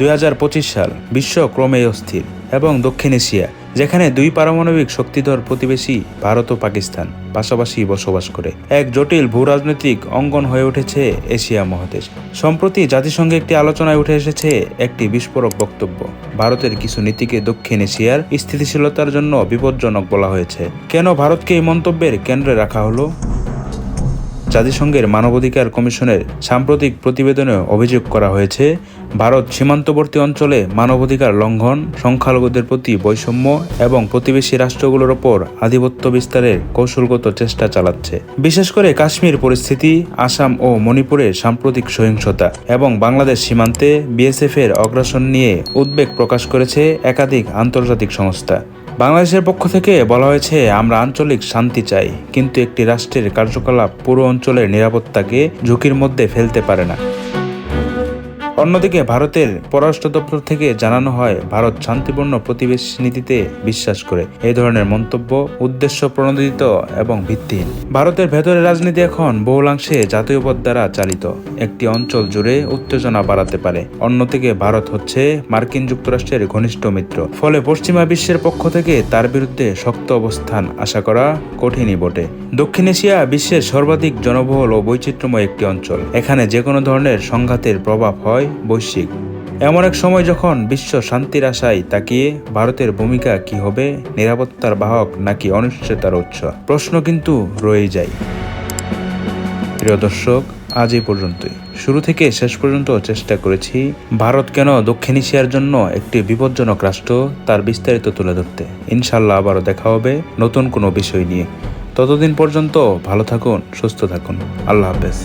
দুই হাজার পঁচিশ সাল বিশ্ব ক্রমেই অস্থির এবং দক্ষিণ এশিয়া, যেখানে দুই পারমাণবিক শক্তিধর প্রতিবেশী ভারত ও পাকিস্তান পাশাপাশি বসবাস করে। এক জটিল ভূরাজনৈতিক অঙ্গন হয়ে উঠেছে এশিয়া মহাদেশ। সম্প্রতি জাতিসংঘে একটি আলোচনায় উঠে এসেছে একটি বিস্ফোরক বক্তব্য। ভারতের কিছু নীতিকে দক্ষিণ এশিয়ার স্থিতিশীলতার জন্য বিপজ্জনক বলা হয়েছে। কেন ভারতকে এই মন্তব্যের কেন্দ্রে রাখা হলো? জাতিসংঘের মানবাধিকার কমিশনের সাম্প্রতিক প্রতিবেদনে অভিযোগ করা হয়েছে, ভারত সীমান্তবর্তী অঞ্চলে মানবাধিকার লঙ্ঘন, সংখ্যালঘুদের প্রতি বৈষম্য এবং প্রতিবেশী রাষ্ট্রগুলোর ওপর আধিপত্য বিস্তারের কৌশলগত চেষ্টা চালাচ্ছে। বিশেষ করে কাশ্মীর পরিস্থিতি, আসাম ও মণিপুরের সাম্প্রতিক সহিংসতা এবং বাংলাদেশ সীমান্তে বিএসএফ এর অগ্রাসন নিয়ে উদ্বেগ প্রকাশ করেছে একাধিক আন্তর্জাতিক সংস্থা। বাংলাদেশের পক্ষ থেকে বলা হয়েছে, আমরা আঞ্চলিক শান্তি চাই, কিন্তু একটি রাষ্ট্রের কার্যকলাপ পুরো অঞ্চলের নিরাপত্তাকে ঝুঁকির মধ্যে ফেলতে পারে না। অন্যদিকে ভারতের পররাষ্ট্র দপ্তর থেকে জানানো হয়, ভারত শান্তিপূর্ণ প্রতিবেশ নীতিতে বিশ্বাস করে। এই ধরনের মন্তব্য উদ্দেশ্য প্রণোদিত এবং ভিত্তিহীন। ভারতের ভেতরের রাজনীতি এখন বহুলাংশে জাতীয়পদ দ্বারা চালিত। একটি অঞ্চল জুড়ে উত্তেজনা বাড়াতে পারে। অন্যদিকে ভারত হচ্ছে মার্কিন যুক্তরাষ্ট্রের ঘনিষ্ঠ মিত্র। ফলে পশ্চিমা বিশ্বের পক্ষ থেকে তার বিরুদ্ধে শক্ত অবস্থান আশা করা কঠিনই বটে। দক্ষিণ এশিয়া বিশ্বের সর্বাধিক জনবহুল ও বৈচিত্র্যময় একটি অঞ্চল। এখানে যে কোনো ধরনের সংঘাতের প্রভাব হয় বৈশ্বিক। এমন এক সময় যখন বিশ্ব শান্তির আশায় তাকিয়ে ভারতের ভূমিকা কি হবে, নিরাপত্তার বাহক নাকি অনিশ্চয়তার উৎস? প্রশ্ন কিন্তু রয়ে যায়। প্রিয় দর্শক, আজ এই পর্যন্তই। শুরু থেকে শেষ পর্যন্ত চেষ্টা করেছি ভারত কেন দক্ষিণ এশিয়ার জন্য একটি বিপজ্জনক রাষ্ট্র তার বিস্তারিত তুলে ধরতে। ইনশাল্লাহ আবারও দেখা হবে নতুন কোনো বিষয় নিয়ে। ততদিন পর্যন্ত ভালো থাকুন, সুস্থ থাকুন। আল্লাহ হাফেজ।